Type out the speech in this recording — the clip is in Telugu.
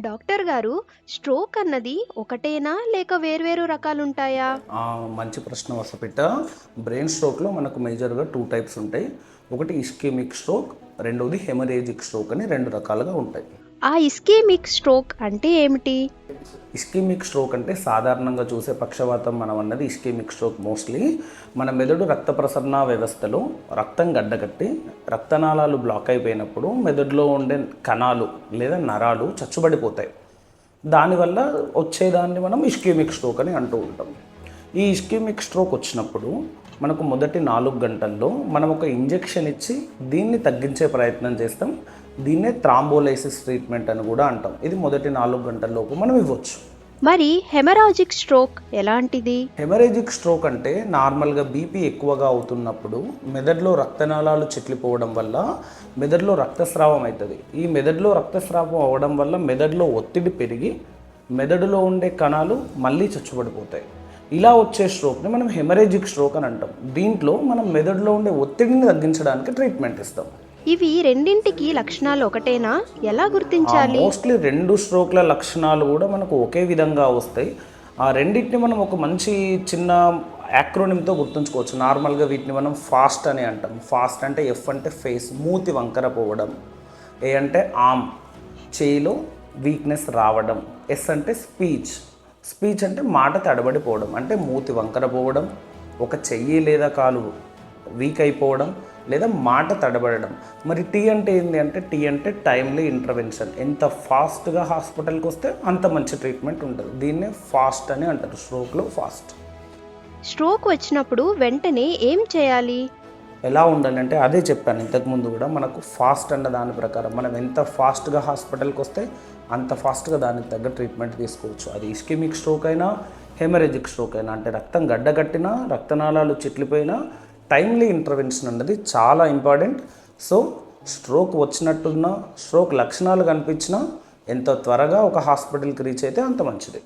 డాక్టర్ గారు స్ట్రోక్ అన్నది ఒకటేనా లేక వేర్వేరు రకాలుంటాయా? మంచి ప్రశ్న వసపిట బ్రెయిన్ స్ట్రోక్లో మనకు మేజర్గా టూ టైప్స్ ఉంటాయి. ఒకటి ఇస్కెమిక్ స్ట్రోక్ రెండవది హెమరేజిక్ స్ట్రోక్ అని రెండు రకాలుగా ఉంటాయి. ఆ ఇస్కీమిక్ స్ట్రోక్ అంటే ఏమిటి? ఇస్కీమిక్ స్ట్రోక్ అంటే సాధారణంగా చూసే పక్షవాతం మనం అన్నది ఇస్కీమిక్ స్ట్రోక్ మోస్ట్లీ. మన మెదడు రక్త ప్రసరణ వ్యవస్థలో రక్తం గడ్డకట్టి రక్తనాళాలు బ్లాక్ అయిపోయినప్పుడు మెదడులో ఉండే కణాలు లేదా నరాలు చచ్చుబడిపోతాయి. దానివల్ల వచ్చేదాన్ని మనం ఇస్కీమిక్ స్ట్రోక్ అని అంటూ ఉంటాం. ఈ ఇస్కీమిక్ స్ట్రోక్ వచ్చినప్పుడు మనకు మొదటి నాలుగు గంటల్లో మనం ఒక ఇంజెక్షన్ ఇచ్చి దీన్ని తగ్గించే ప్రయత్నం చేస్తాం. దీన్నే థ్రాంబోలైసిస్ ట్రీట్మెంట్ అని కూడా అంటాం. ఇది మొదటి నాలుగు గంటల్లోపు మనం ఇవ్వచ్చు. మరి హెమరాజిక్ స్ట్రోక్ ఎలాంటిది? హెమరేజిక్ స్ట్రోక్ అంటే నార్మల్గా బీపీ ఎక్కువగా అవుతున్నప్పుడు మెదడులో రక్తనాళాలు చిట్లిపోవడం వల్ల మెదడులో రక్తస్రావం అవుతుంది. ఈ మెదడులో రక్తస్రావం అవ్వడం వల్ల మెదడులో ఒత్తిడి పెరిగి మెదడులో ఉండే కణాలు మళ్ళీ చచ్చుబడిపోతాయి. ఇలా వచ్చే స్ట్రోక్ని మనం హెమరేజిక్ స్ట్రోక్ అని అంటాం. దీంట్లో మనం మెదడులో ఉండే ఒత్తిడిని తగ్గించడానికి ట్రీట్మెంట్ ఇస్తాం. ఇవి రెండింటికి లక్షణాలు ఒకటేనా? ఎలా గుర్తించాలి? మోస్ట్లీ రెండు స్ట్రోక్ల లక్షణాలు కూడా మనకు ఒకే విధంగా వస్తాయి. ఆ రెండింటిని మనం ఒక మంచి చిన్న యాక్రోనిమ్తో గుర్తుంచుకోవచ్చు. నార్మల్గా వీటిని మనం ఫాస్ట్ అని అంటాం. ఫాస్ట్ అంటే ఎఫ్ అంటే ఫేస్ మూతి వంకర పోవడం. ఏ అంటే ఆమ్ చేయిలో వీక్నెస్ రావడం. ఎస్ అంటే స్పీచ్ స్పీచ్ అంటే మాట తడబడిపోవడం అంటే మూతి వంకర పోవడం ఒక చెయ్యి లేదా కాలు వీక్ అయిపోవడం లేదా మాట తడబడడం. మరి టీ అంటే ఏంటి అంటే టీ అంటే టైమ్లీ ఇంటర్వెన్షన్ ఎంత ఫాస్ట్గా హాస్పిటల్కి వస్తే అంత మంచి ట్రీట్మెంట్ ఉంటుంది. దీన్నే ఫాస్ట్ అని అంటారు స్ట్రోక్లో ఫాస్ట్ స్ట్రోక్ వచ్చినప్పుడు వెంటనే ఏం చేయాలి? ఎలా ఉండాలంటే అదే చెప్పాను ఇంతకుముందు కూడా మనకు ఫాస్ట్ అన్న దాని ప్రకారం. మనం ఎంత ఫాస్ట్గా హాస్పిటల్కి వస్తే అంత ఫాస్ట్గా దానికి తగ్గ ట్రీట్మెంట్ తీసుకోవచ్చు. అది ఇస్కెమిక్ స్ట్రోక్ అయినా హెమరేజిక్ స్ట్రోక్ అయినా అంటే రక్తం గడ్డగట్టినా రక్తనాళాలు చిట్లిపోయినా టైమ్లీ ఇంటర్వెన్షన్ అన్నది చాలా ఇంపార్టెంట్. సో స్ట్రోక్ వచ్చినట్టున్నా స్ట్రోక్ లక్షణాలు కనిపించినా ఎంత త్వరగా ఒక హాస్పిటల్కి రీచ్ అయితే అంత మంచిది.